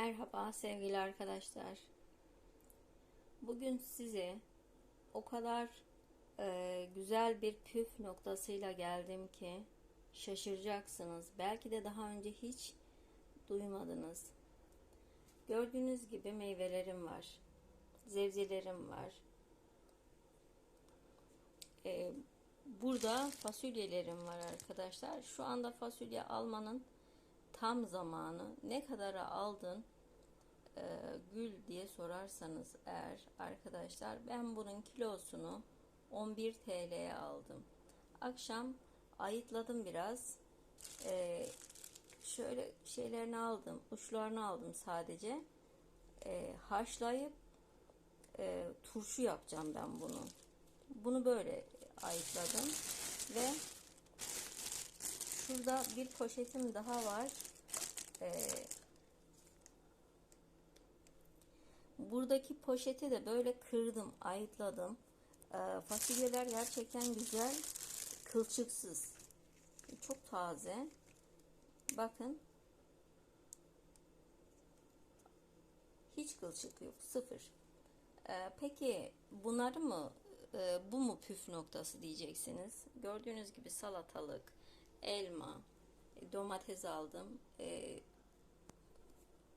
Merhaba sevgili arkadaşlar. Bugün size o kadar e, güzel bir püf noktasıyla geldim ki şaşıracaksınız. Belki de daha önce hiç duymadınız. Gördüğünüz gibi meyvelerim var. Zevzelerim var. E, burada fasulyelerim var arkadaşlar. Şu anda fasulye almanın tam zamanı ne kadara aldın e, gül diye sorarsanız eğer arkadaşlar ben bunun kilosunu 11 TL'ye aldım. Akşam ayıtladım biraz. E, şöyle şeylerini aldım. Uçlarını aldım sadece. E, haşlayıp e, turşu yapacağım ben bunu. Bunu böyle ayıtladım ve şurada bir poşetim daha var. Ee, buradaki poşeti de böyle kırdım, ayıtladım. Ee, fasulyeler gerçekten güzel, kılçıksız. Çok taze. Bakın. Hiç kılçık yok, sıfır. Ee, peki bunları mı, e, bu mu püf noktası diyeceksiniz? Gördüğünüz gibi salatalık, elma, domates aldım. Ee,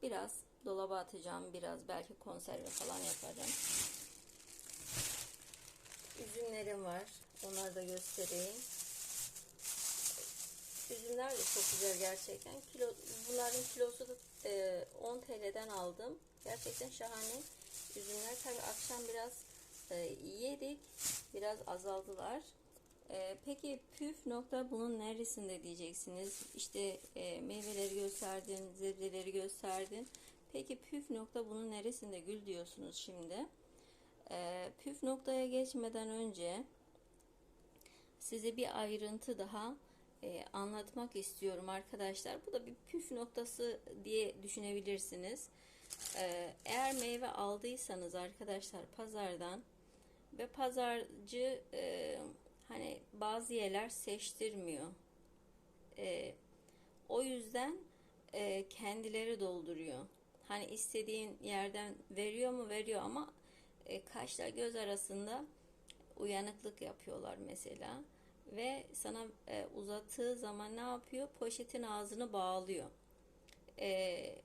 biraz dolaba atacağım. Biraz belki konserve falan yaparım. Üzümlerim var. Onları da göstereyim. Üzümler de çok güzel gerçekten. Kilo, bunların kilosu da e, 10 TL'den aldım. Gerçekten şahane üzümler. Tabi akşam biraz e, yedik. Biraz azaldılar. Ee, peki püf nokta bunun neresinde diyeceksiniz? İşte e, meyveleri gösterdin, zebzeleri gösterdin. Peki püf nokta bunun neresinde gül diyorsunuz şimdi? Ee, püf noktaya geçmeden önce size bir ayrıntı daha e, anlatmak istiyorum arkadaşlar. Bu da bir püf noktası diye düşünebilirsiniz. Ee, eğer meyve aldıysanız arkadaşlar pazardan ve pazarcı e, hani bazı yerler seçtirmiyor. E, o yüzden e, kendileri dolduruyor. Hani istediğin yerden veriyor mu veriyor ama e, kaşla göz arasında uyanıklık yapıyorlar mesela ve sana e, uzattığı zaman ne yapıyor? Poşetin ağzını bağlıyor. E,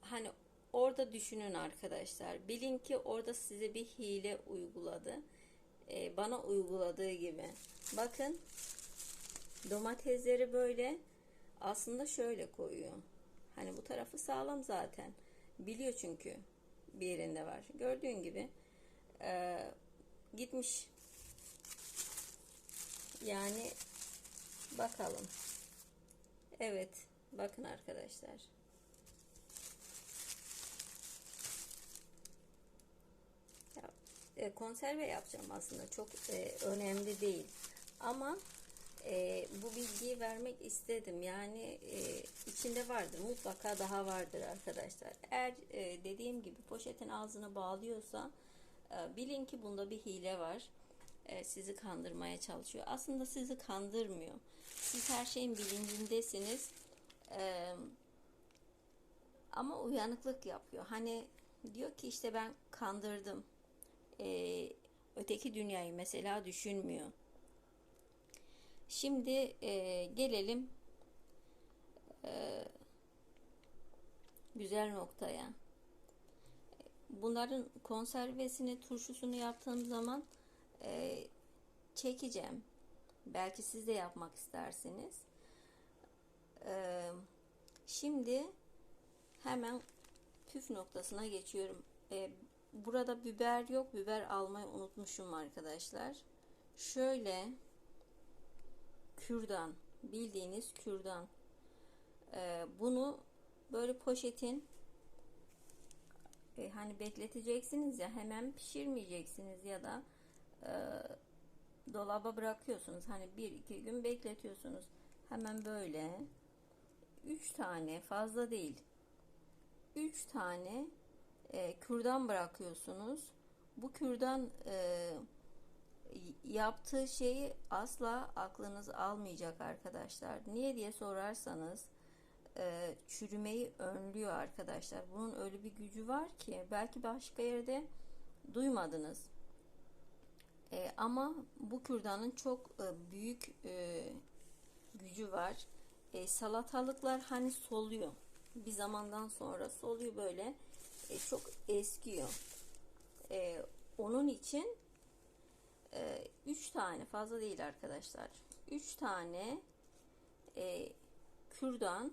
hani orada düşünün arkadaşlar. Bilin ki orada size bir hile uyguladı e, bana uyguladığı gibi. Bakın domatesleri böyle aslında şöyle koyuyor. Hani bu tarafı sağlam zaten. Biliyor çünkü bir yerinde var. Gördüğün gibi e, gitmiş. Yani bakalım. Evet. Bakın arkadaşlar. Konserve yapacağım aslında çok e, önemli değil. Ama e, bu bilgiyi vermek istedim. Yani e, içinde vardır mutlaka daha vardır arkadaşlar. Eğer e, dediğim gibi poşetin ağzını bağlıyorsa e, bilin ki bunda bir hile var. E, sizi kandırmaya çalışıyor. Aslında sizi kandırmıyor. Siz her şeyin bilincindesiniz. E, ama uyanıklık yapıyor. Hani diyor ki işte ben kandırdım e, öteki dünyayı mesela düşünmüyor. Şimdi e, gelelim e, güzel noktaya. Bunların konservesini, turşusunu yaptığım zaman e, çekeceğim. Belki siz de yapmak istersiniz. E, şimdi hemen püf noktasına geçiyorum. E, Burada biber yok. Biber almayı unutmuşum arkadaşlar. Şöyle kürdan bildiğiniz kürdan ee, bunu böyle poşetin e, hani bekleteceksiniz ya hemen pişirmeyeceksiniz ya da e, dolaba bırakıyorsunuz hani bir iki gün bekletiyorsunuz hemen böyle üç tane fazla değil üç tane e, kürdan bırakıyorsunuz. Bu kürdan e, yaptığı şeyi asla aklınız almayacak arkadaşlar. Niye diye sorarsanız e, çürümeyi önlüyor arkadaşlar. Bunun öyle bir gücü var ki belki başka yerde duymadınız. E, ama bu kürdanın çok e, büyük e, gücü var. E, salatalıklar hani soluyor. Bir zamandan sonra soluyor böyle. E, çok eskiyor. E, onun için 3 tane fazla değil arkadaşlar. 3 tane e, kürdan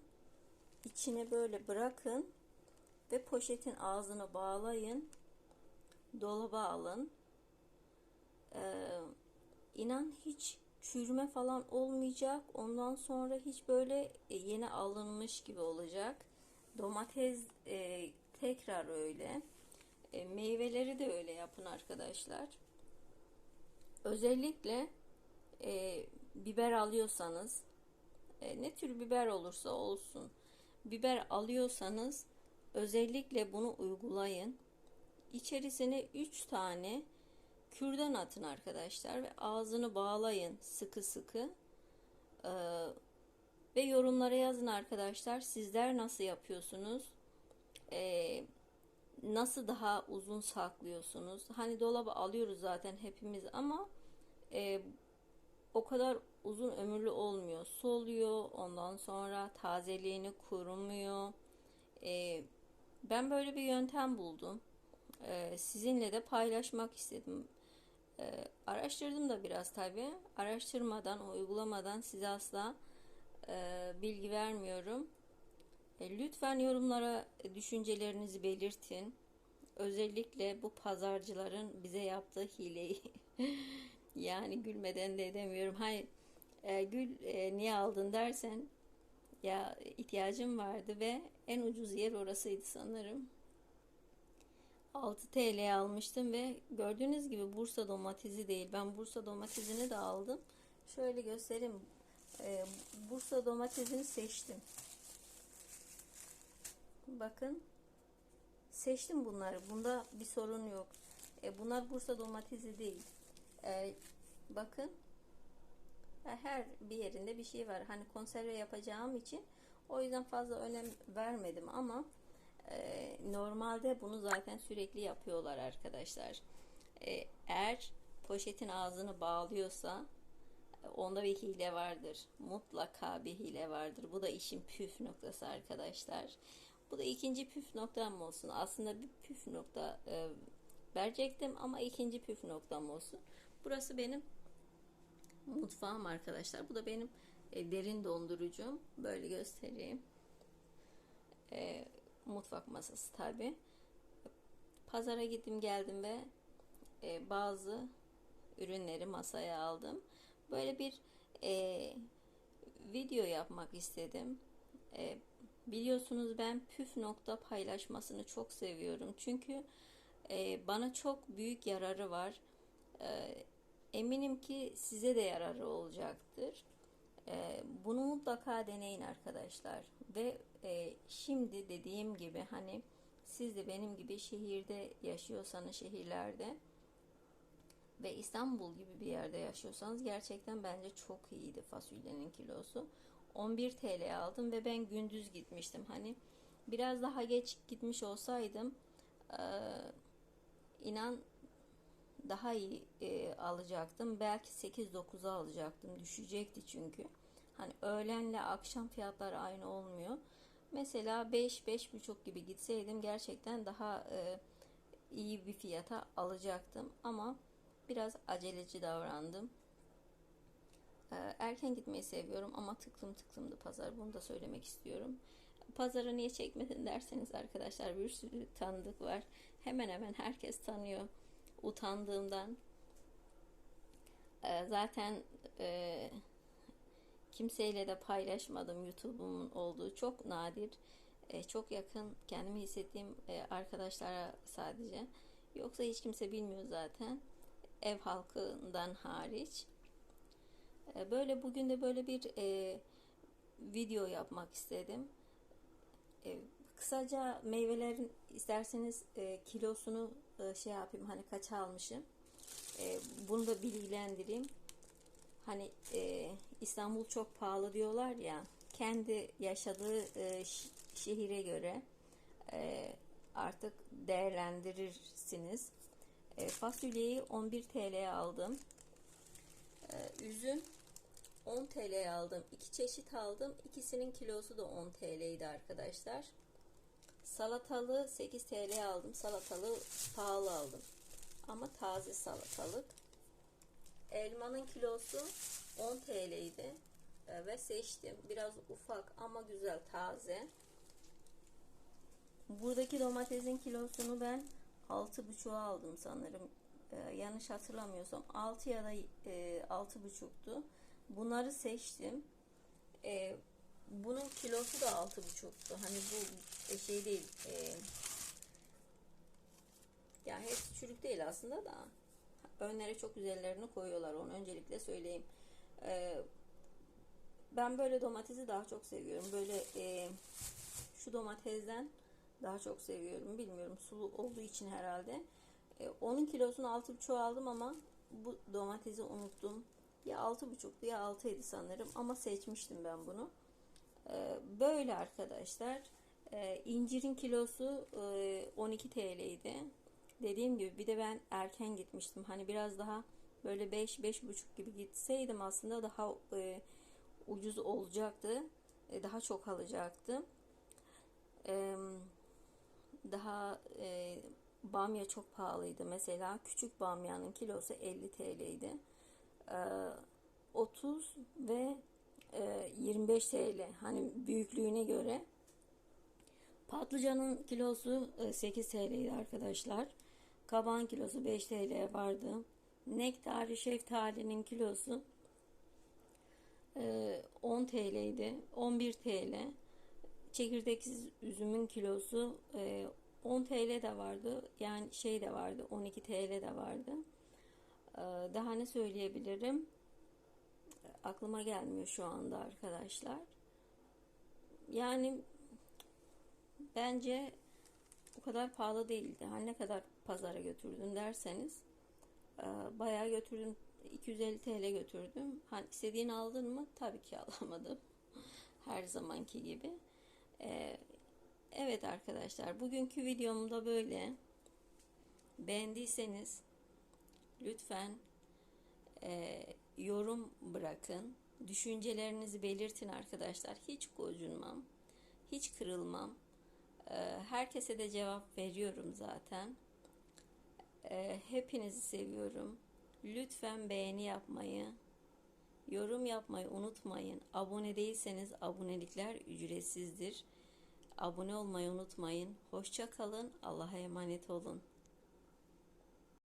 içine böyle bırakın ve poşetin ağzını bağlayın. Dolaba alın. Ee, inan hiç çürüme falan olmayacak. Ondan sonra hiç böyle e, yeni alınmış gibi olacak. Domates e, tekrar öyle. E, meyveleri de öyle yapın arkadaşlar. Özellikle e, biber alıyorsanız e, ne tür biber olursa olsun biber alıyorsanız özellikle bunu uygulayın. İçerisine 3 tane kürdan atın arkadaşlar ve ağzını bağlayın sıkı sıkı. Ee, ve yorumlara yazın arkadaşlar sizler nasıl yapıyorsunuz? Ee, nasıl daha uzun saklıyorsunuz? Hani dolaba alıyoruz zaten hepimiz ama e, o kadar uzun ömürlü olmuyor. Soluyor ondan sonra tazeliğini kurumuyor. Ee, ben böyle bir yöntem buldum. Ee, sizinle de paylaşmak istedim. Ee, araştırdım da biraz tabi. Araştırmadan, uygulamadan size asla e, bilgi vermiyorum. E, lütfen yorumlara düşüncelerinizi belirtin. Özellikle bu pazarcıların bize yaptığı hileyi yani gülmeden de edemiyorum. Hayır e, gül e, niye aldın dersen ya ihtiyacım vardı ve en ucuz yer orasıydı sanırım. 6 TL almıştım ve gördüğünüz gibi Bursa domatesi değil. Ben Bursa domatesini de aldım. Şöyle göstereyim. Ee, Bursa domatesini seçtim. Bakın. Seçtim bunları. Bunda bir sorun yok. Ee, bunlar Bursa domatesi değil. Ee, bakın. Her bir yerinde bir şey var. Hani konserve yapacağım için o yüzden fazla önem vermedim ama e, normalde bunu zaten sürekli yapıyorlar arkadaşlar. E, eğer poşetin ağzını bağlıyorsa onda bir hile vardır. Mutlaka bir hile vardır. Bu da işin püf noktası arkadaşlar. Bu da ikinci püf noktam olsun. Aslında bir püf nokta e, verecektim ama ikinci püf noktam olsun. Burası benim mutfağım arkadaşlar. Bu da benim e, derin dondurucum. Böyle göstereyim. E, mutfak masası tabi. Pazara gittim geldim ve e, bazı ürünleri masaya aldım. Böyle bir e, video yapmak istedim. E, biliyorsunuz ben püf nokta paylaşmasını çok seviyorum. Çünkü e, bana çok büyük yararı var. E, eminim ki size de yararı olacaktır. E, bunu mutlaka deneyin arkadaşlar. Ve e, şimdi dediğim gibi hani siz de benim gibi şehirde yaşıyorsanız şehirlerde ve İstanbul gibi bir yerde yaşıyorsanız gerçekten bence çok iyiydi fasulyenin kilosu. 11 TL aldım ve ben gündüz gitmiştim. Hani biraz daha geç gitmiş olsaydım e, inan daha iyi e, alacaktım. Belki 8-9'a alacaktım. Düşecekti çünkü. Hani öğlenle akşam fiyatları aynı olmuyor. Mesela 5-5,5 gibi gitseydim gerçekten daha e, iyi bir fiyata alacaktım. Ama biraz aceleci davrandım. E, erken gitmeyi seviyorum ama tıklım tıklımdı pazar. Bunu da söylemek istiyorum. Pazara niye çekmedin derseniz arkadaşlar bir sürü tanıdık var. Hemen hemen herkes tanıyor. Utandığımdan. E, zaten e, kimseyle de paylaşmadım YouTube'umun olduğu çok nadir. E, çok yakın kendimi hissettiğim e, arkadaşlara sadece. Yoksa hiç kimse bilmiyor zaten. Ev halkından hariç. E, böyle bugün de böyle bir e, video yapmak istedim. E, kısaca meyvelerin isterseniz e, kilosunu e, şey yapayım hani kaç almışım. E, bunu da bilgilendireyim. Hani e, İstanbul çok pahalı diyorlar ya. kendi yaşadığı e, şehire göre e, artık değerlendirirsiniz. E, fasulyeyi 11 TL'ye aldım. E, üzüm 10 TL'ye aldım. İki çeşit aldım. İkisinin kilosu da 10 TL'ydi arkadaşlar. Salatalı 8 TL'ye aldım. Salatalı pahalı aldım. Ama taze salatalık. Elmanın kilosu 10 TL'ydi. E, ve seçtim. Biraz ufak ama güzel taze. Buradaki domatesin kilosunu ben 6,5'a aldım sanırım. Ee, yanlış hatırlamıyorsam 6 ya da e, 6,5'tu. Bunları seçtim. Ee, bunun kilosu da 6,5'tu. Hani bu şey değil. E, ya hepsi çürük değil aslında da. Önlere çok güzellerini koyuyorlar. Onu öncelikle söyleyeyim. Ee, ben böyle domatesi daha çok seviyorum. Böyle e, şu domatesden daha çok seviyorum. Bilmiyorum sulu olduğu için herhalde. E, onun kilosunu 6,5 aldım ama bu domatesi unuttum. Ya 6,5'tu ya 6'ydı sanırım ama seçmiştim ben bunu. E, böyle arkadaşlar. E, incirin kilosu e, 12 TL'ydi. Dediğim gibi bir de ben erken gitmiştim. Hani biraz daha böyle 5-5,5 gibi gitseydim aslında daha e, ucuz olacaktı. E, daha çok alacaktım. Eee daha e, bamya çok pahalıydı. Mesela küçük bamyanın kilosu 50 TL'ydi. E, 30 ve e, 25 TL. Hani büyüklüğüne göre. Patlıcanın kilosu e, 8 TL'ydi arkadaşlar. Kabağın kilosu 5 TL vardı. Nektari şeftalinin kilosu e, 10 TL'ydi. 11 TL çekirdeksiz üzümün kilosu e, 10 TL de vardı. Yani şey de vardı. 12 TL de vardı. E, daha ne söyleyebilirim? Aklıma gelmiyor şu anda arkadaşlar. Yani bence o kadar pahalı değildi. Hani ne kadar pazara götürdün derseniz e, bayağı götürdüm. 250 TL götürdüm. Hani istediğini aldın mı? Tabii ki alamadım. Her zamanki gibi. Ee, evet arkadaşlar bugünkü videom da böyle. Beğendiyseniz lütfen e, yorum bırakın. Düşüncelerinizi belirtin arkadaşlar. Hiç gocunmam. Hiç kırılmam. Ee, herkese de cevap veriyorum zaten. Ee, hepinizi seviyorum. Lütfen beğeni yapmayı, yorum yapmayı unutmayın. Abone değilseniz abonelikler ücretsizdir. Abone olmayı unutmayın. Hoşça kalın. Allah'a emanet olun.